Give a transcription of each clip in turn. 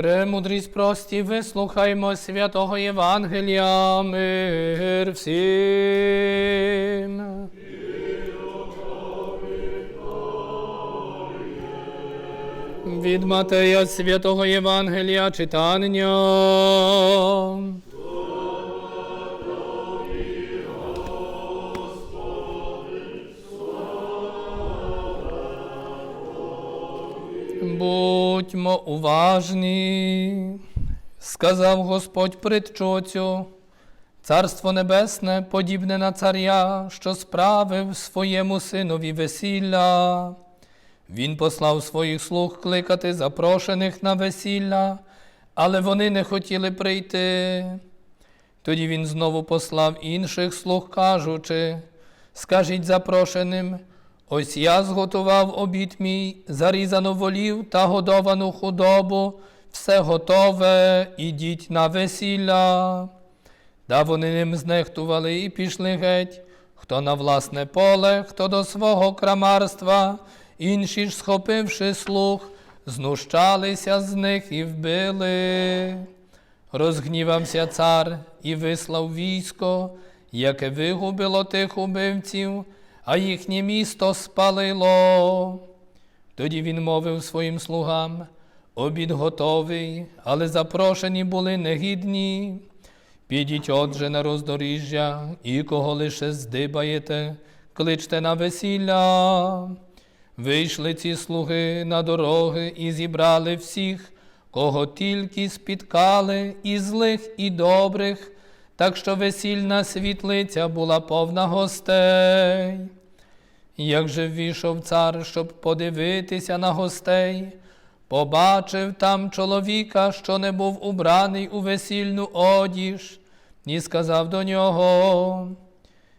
Премудрість прості, вислухаймо святого Євангелія, мир всім. Від Матея святого Євангелія читання. Будьмо уважні, сказав Господь притчу цю. Царство Небесне подібне на царя, що справив своєму синові весілля. Він послав своїх слуг кликати запрошених на весілля, але вони не хотіли прийти. Тоді він знову послав інших слуг, кажучи: Скажіть запрошеним, ось я зготував обід мій, зарізану волів та годовану худобу, все готове, ідіть на весілля. Та вони ним знехтували і пішли геть, хто на власне поле, хто до свого крамарства, інші ж, схопивши слух, знущалися з них і вбили. Розгнівався цар і вислав військо, яке вигубило тих убивців, а їхнє місто спалило. Тоді він мовив своїм слугам: обід готовий, але запрошені були негідні. Підіть отже на роздоріжжя, і кого лише здибаєте, кличте на весілля. Вийшли ці слуги на дороги і зібрали всіх, кого тільки спіткали, і злих, і добрих, так що весільна світлиця була повна гостей. Як же ввійшов цар, щоб подивитися на гостей, побачив там чоловіка, що не був убраний у весільну одіж, і сказав до нього,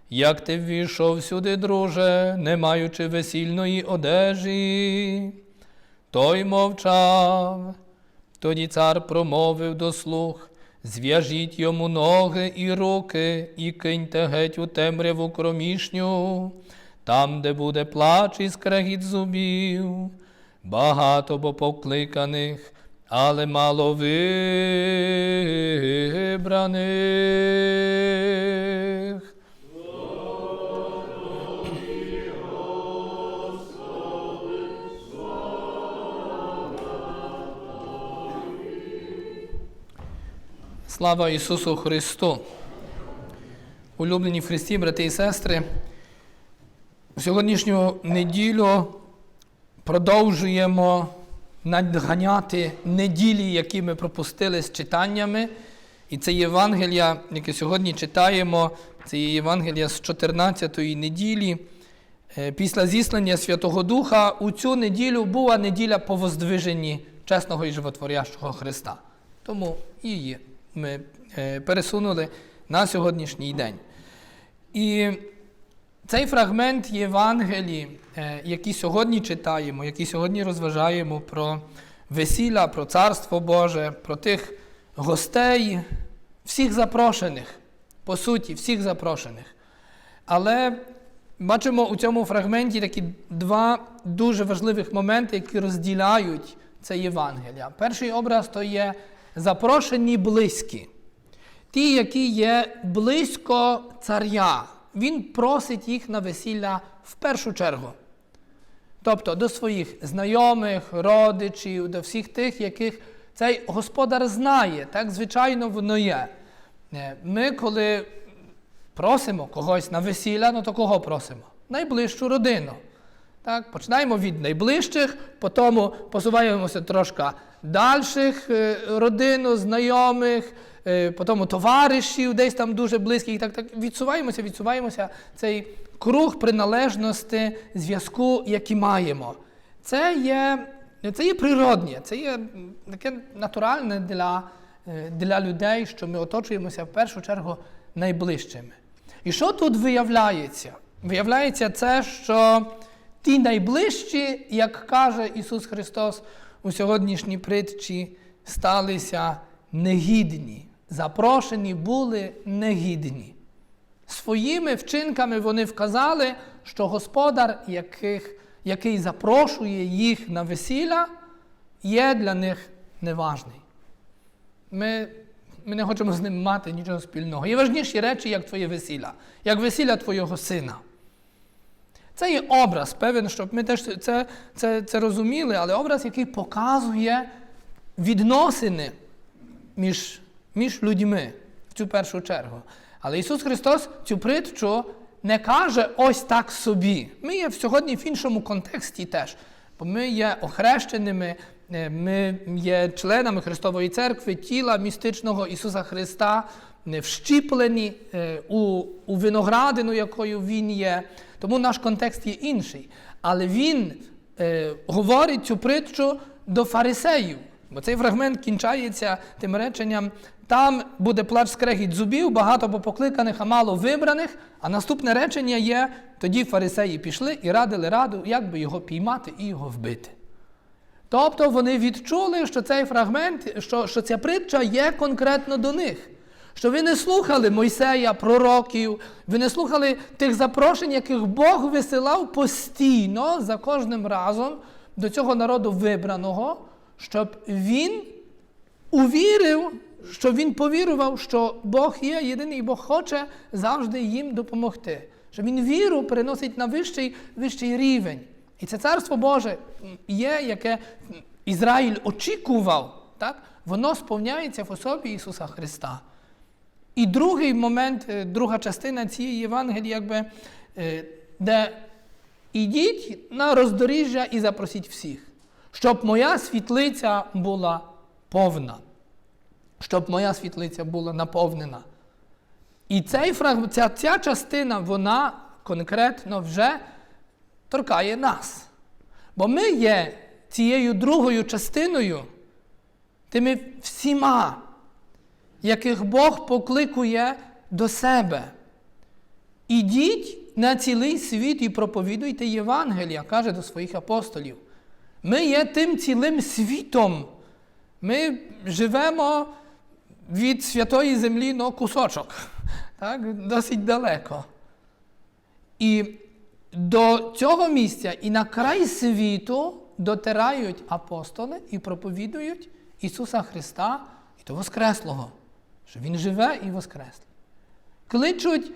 як ти ввійшов сюди, друже, не маючи весільної одежі. Той мовчав. Тоді цар промовив до слуг, зв'яжіть йому ноги і руки, і киньте геть у темряву кромішню, там, де буде плач і скрегіт зубів. Багато бо покликаних, але мало вибраних. Слава Ісусу Христу! Улюблені в Христі, брати і сестри, сьогоднішню неділю продовжуємо надганяти неділі, які ми пропустили з читаннями. І це Євангелія, яке сьогодні читаємо, це є Євангелія з 14-ї неділі. Е, Після зіслання Святого Духа у цю неділю була неділя по воздвиженні чесного і животворящого Христа. Тому її ми е, пересунули на сьогоднішній день. І цей фрагмент Євангелії, е, який сьогодні читаємо, який сьогодні розважаємо про весілля, про Царство Боже, про тих гостей, всіх запрошених, по суті, всіх запрошених. Але бачимо у цьому фрагменті такі два дуже важливих моменти, які розділяють це Євангелія. Перший образ то є запрошені близькі. Ті, які є близько царя. Він просить їх на весілля в першу чергу. Тобто до своїх знайомих, родичів, до всіх тих, яких цей господар знає, так звичайно воно є. Е, Ми, коли просимо когось на весілля, ну то кого просимо? Найближчу родину. Так, Починаємо від найближчих, потім посуваємося трошки дальших е, родину, знайомих, е, потім товаришів, десь там дуже близьких. Так, так відсуваємося, відсуваємося цей круг приналежності, зв'язку, який маємо. Це є, це є природнє, це є таке натуральне для, е, для людей, що ми оточуємося в першу чергу найближчими. І що тут виявляється? Виявляється це, що ті найближчі, як каже Ісус Христос у сьогоднішній притчі, сталися негідні. Запрошені були негідні. Своїми вчинками вони вказали, що господар, яких, який запрошує їх на весілля, є для них неважний. ми, ми не хочемо з ним мати нічого спільного. Є важніші речі, як твоє весілля, як весілля твого сина. Це є образ, певен, щоб ми теж це, це, це розуміли, але образ, який показує відносини між, між людьми в цю першу чергу. Але Ісус Христос цю притчу не каже ось так собі. Ми є сьогодні в іншому контексті теж. Бо ми є охрещеними, е, ми є членами Христової церкви, тіла містичного Ісуса Христа, е, вщіплені е, у, у виноградину, якою Він є. Тому наш контекст є інший. Але Він е, говорить цю притчу до фарисеїв. Бо цей фрагмент кінчається тим реченням: там буде плач скрегіт зубів, багато бо покликаних, а мало вибраних. А наступне речення є: тоді фарисеї пішли і радили раду, як би його піймати і його вбити. Тобто вони відчули, що цей фрагмент, що, що ця притча є конкретно до них. Що ви не слухали Мойсея, пророків, ви не слухали тих запрошень, яких Бог висилав постійно за кожним разом до цього народу вибраного, щоб він увірив, що він повірував, що Бог є єдиний, Бог хоче завжди їм допомогти. Що він віру переносить на вищий, вищий рівень. І це царство Боже є, яке Ізраїль очікував, так? воно сповняється в особі Ісуса Христа. І другий момент, е, друга частина цієї Євангелії, якби, е, де ідіть на роздоріжжя і запросіть всіх, щоб моя світлиця була повна, щоб моя світлиця була наповнена. І цей фрагмент, ця, ця частина, вона конкретно вже торкає нас. Бо ми є цією другою частиною, тими всіма, яких Бог покликує до себе. Ідіть на цілий світ і проповідуйте Євангелія, каже до своїх апостолів. Ми є тим цілим світом. Ми живемо від святої землі на кусочок, так? досить далеко. І до цього місця і на край світу дотирають апостоли і проповідують Ісуса Христа і до Воскреслого, що Він живе і Воскреслий. Кличуть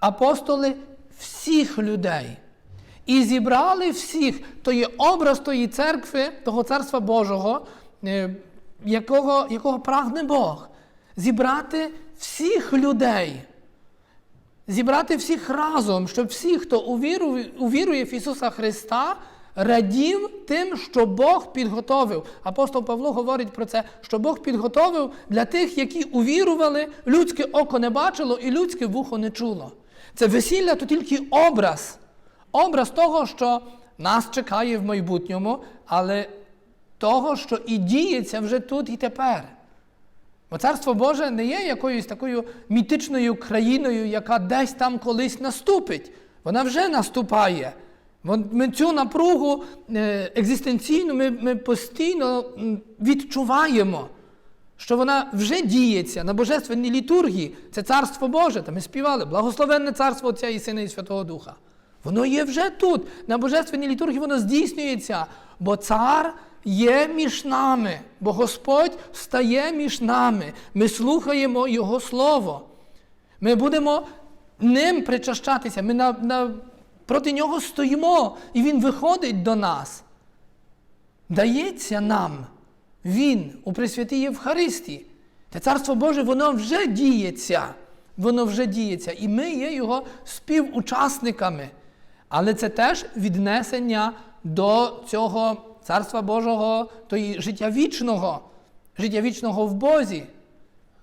апостоли всіх людей. І зібрали всіх, то є образ тої церкви, того Царства Божого, е, якого, якого прагне Бог. Зібрати всіх людей. Зібрати всіх разом, щоб всі, хто увірує, увірує в Ісуса Христа, радів тим, що Бог підготовив. Апостол Павло говорить про це, що Бог підготовив для тих, які увірували, людське око не бачило і людське вухо не чуло. Це весілля то тільки образ. Образ того, що нас чекає в майбутньому, але того, що і діється вже тут і тепер. Бо Царство Боже не є якоюсь такою мітичною країною, яка десь там колись наступить. Вона вже наступає. Ми цю напругу е, екзистенційну ми, ми постійно відчуваємо, що вона вже діється на Божественній літургії. Це Царство Боже. Та ми співали, благословенне царство Отця і Сина і Святого Духа. Воно є вже тут. На Божественній літургії воно здійснюється, бо цар є між нами, бо Господь стає між нами. Ми слухаємо Його Слово. Ми будемо ним причащатися. Ми на, на, проти нього стоїмо, і Він виходить до нас. Дається нам Він у Пресвятій Євхаристії. Те Царство Боже, воно вже діється. Воно вже діється. І ми є його співучасниками. Але це теж віднесення до цього Царства Божого, то і життя вічного, життя вічного в Бозі,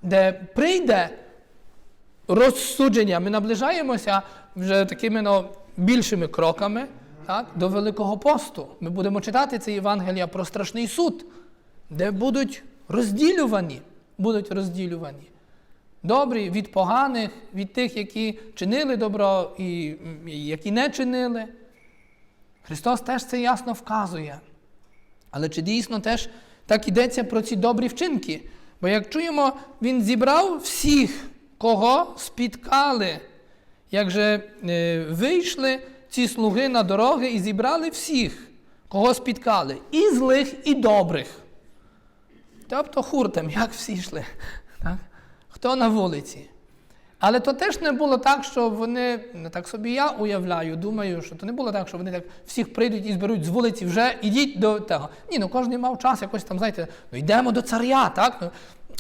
де прийде розсудження. Ми наближаємося вже такими ну, більшими кроками так, до Великого посту. Ми будемо читати це Євангелія про страшний суд, де будуть розділювані, будуть розділювані. Добрі від поганих, від тих, які чинили добро і які не чинили. Христос теж це ясно вказує. Але чи дійсно теж так йдеться про ці добрі вчинки? Бо як чуємо, Він зібрав всіх, кого спіткали, як же е, вийшли ці слуги на дороги і зібрали всіх, кого спіткали, і злих, і добрих. тобто хуртом, як всі йшли. Так? Хто на вулиці. Але то теж не було так, що вони, так собі я уявляю, думаю, що то не було так, що вони так всіх прийдуть і зберуть з вулиці вже, ідіть до того. Ні, ну кожен мав час якось там, знаєте, ну йдемо до царя, так? Ну,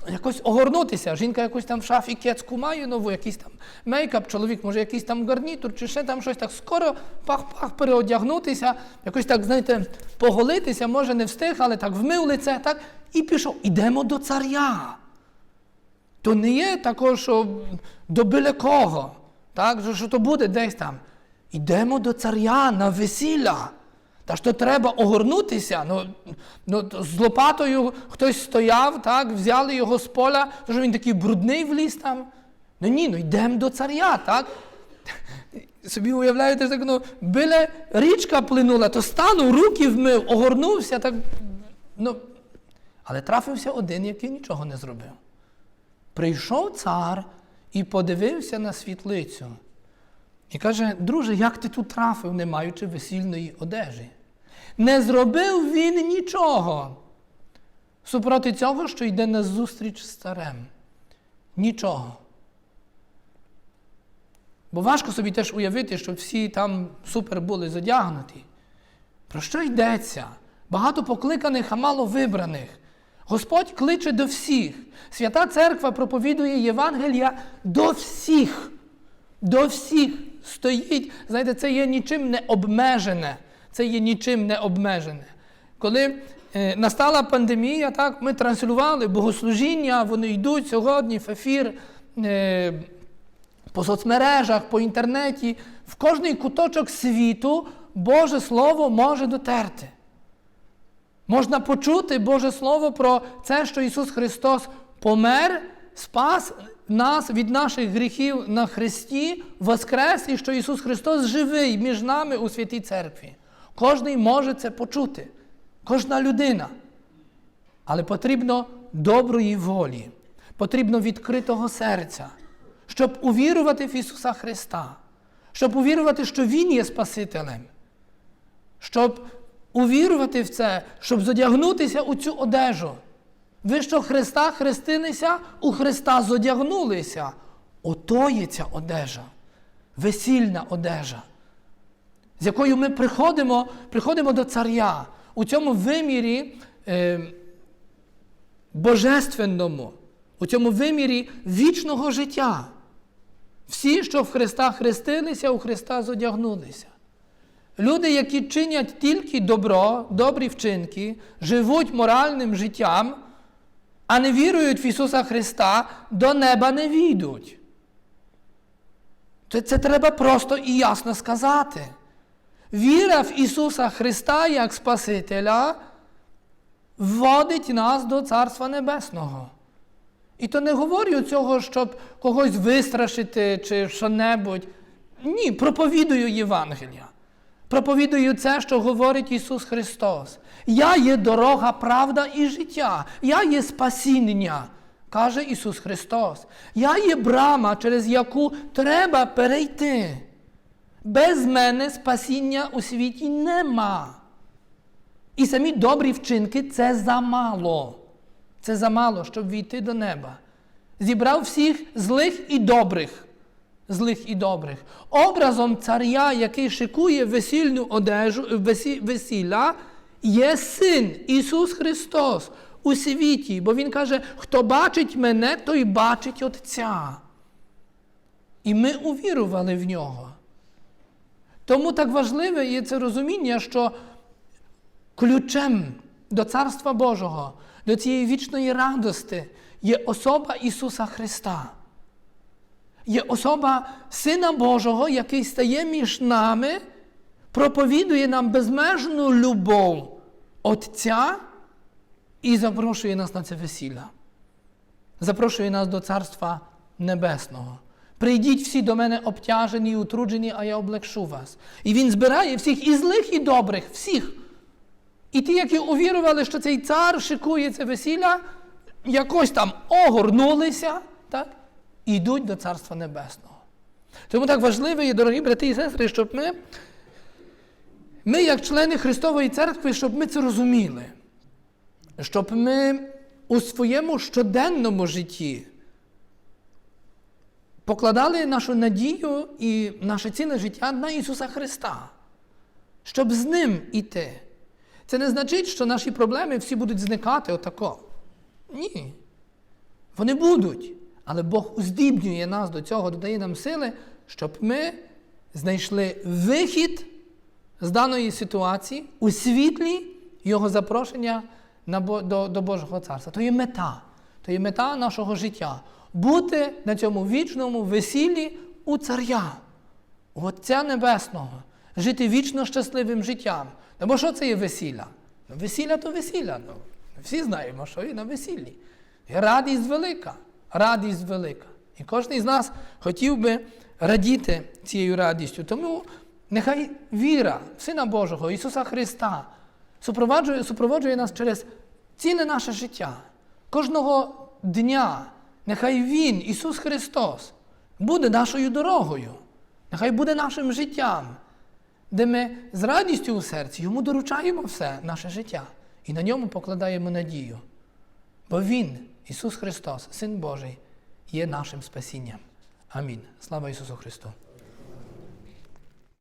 якось огорнутися. Жінка якось там в шафі кецьку має нову, якийсь там мейкап, чоловік, може, якийсь там гарнітур, чи ще там щось так скоро пах-пах переодягнутися, якось так, знаєте, поголитися, може не встиг, але так вмив лице, так, і пішов. Ідемо до царя. То не є такого, що до біля кого, так? що то буде десь там. Ідемо до царя на весілля. Та що треба огорнутися. Ну, ну, з лопатою хтось стояв, так, взяли його з поля, що він такий брудний вліз там. Ну ні, ну йдемо до царя, так? Собі уявляєте, так, ну, біля річка плинула, то стану, руки вмив, огорнувся, так. Ну, але трафився один, який нічого не зробив. Прийшов цар і подивився на світлицю. І каже, друже, як ти тут трафив, не маючи весільної одежі? Не зробив він нічого. Супроти цього, що йде на зустріч з царем. Нічого. Бо важко собі теж уявити, що всі там супер були задягнуті. Про що йдеться? Багато покликаних, а мало вибраних. Господь кличе до всіх. Свята Церква проповідує Євангелія до всіх. До всіх стоїть. Знаєте, це є нічим не обмежене. Це є нічим не обмежене. Коли е, настала пандемія, так, ми транслювали богослужіння, вони йдуть сьогодні в ефір. Е, по соцмережах, по інтернеті, в кожний куточок світу Боже Слово може дотерти. Можна почути Боже Слово про це, що Ісус Христос помер, спас нас від наших гріхів на Христі, воскрес, і що Ісус Христос живий між нами у святій церкві. Кожний може це почути, кожна людина. Але потрібно доброї волі, потрібно відкритого серця, щоб увірувати в Ісуса Христа, щоб увірувати, що Він є Спасителем, щоб увірувати в це, щоб зодягнутися у цю одежу. Ви що Христа хрестилися, у Христа зодягнулися. Ото є ця одежа, весільна одежа, з якою ми приходимо, приходимо до царя у цьому вимірі е, божественному, у цьому вимірі вічного життя. Всі, що в Христа хрестилися, у Христа зодягнулися. Люди, які чинять тільки добро, добрі вчинки, живуть моральним життям, а не вірують в Ісуса Христа, до неба не війдуть. Це, це треба просто і ясно сказати. Віра в Ісуса Христа як Спасителя вводить нас до Царства Небесного. І то не говорю цього, щоб когось вистрашити чи що-небудь. Ні, проповідую Євангелія. Проповідую це, що говорить Ісус Христос. Я є дорога, правда і життя. Я є спасіння, каже Ісус Христос. Я є брама, через яку треба перейти. Без мене спасіння у світі нема. І самі добрі вчинки це замало. Це замало, щоб війти до неба. Зібрав всіх злих і добрих. Злих і добрих. Образом царя, який шикує весільну одежу, весі- весілля, є син Ісус Христос у світі. Бо Він каже, хто бачить мене, той бачить Отця. І ми увірували в нього. Тому так важливе є це розуміння, що ключем до Царства Божого, до цієї вічної радости є особа Ісуса Христа. Є особа Сина Божого, який стає між нами, проповідує нам безмежну любов Отця і запрошує нас на це весілля. Запрошує нас до Царства Небесного. Прийдіть всі до мене обтяжені і утруджені, а я облегшу вас. І він збирає всіх і злих, і добрих, всіх. І ті, які увірували, що цей цар шикує це весілля, якось там огорнулися, так? і йдуть до Царства Небесного. Тому так важливо є, дорогі брати і сестри, щоб ми, ми, як члени Христової церкви, щоб ми це розуміли, щоб ми у своєму щоденному житті покладали нашу надію і наше ціле життя на Ісуса Христа, щоб з Ним іти. Це не значить, що наші проблеми всі будуть зникати отако. Ні. Вони будуть. Але Бог уздібнює нас до цього, додає нам сили, щоб ми знайшли вихід з даної ситуації у світлі Його запрошення до, до Божого царства. То є мета. То є мета нашого життя. Бути на цьому вічному весіллі у царя, у Отця Небесного, жити вічно щасливим життям. Ну, бо що це є весілля? Ну, весілля то весілля. Ну, всі знаємо, що є на весіллі. І радість велика, радість велика. І кожен з нас хотів би радіти цією радістю. Тому нехай віра в Сина Божого, Ісуса Христа, супроводжує, супроводжує нас через ціле наше життя. Кожного дня, нехай Він, Ісус Христос, буде нашою дорогою, нехай буде нашим життям, де ми з радістю у серці йому доручаємо все наше життя і на ньому покладаємо надію. Бо Він, Ісус Христос, Син Божий, є нашим спасінням. Амінь. Слава Ісусу Христу!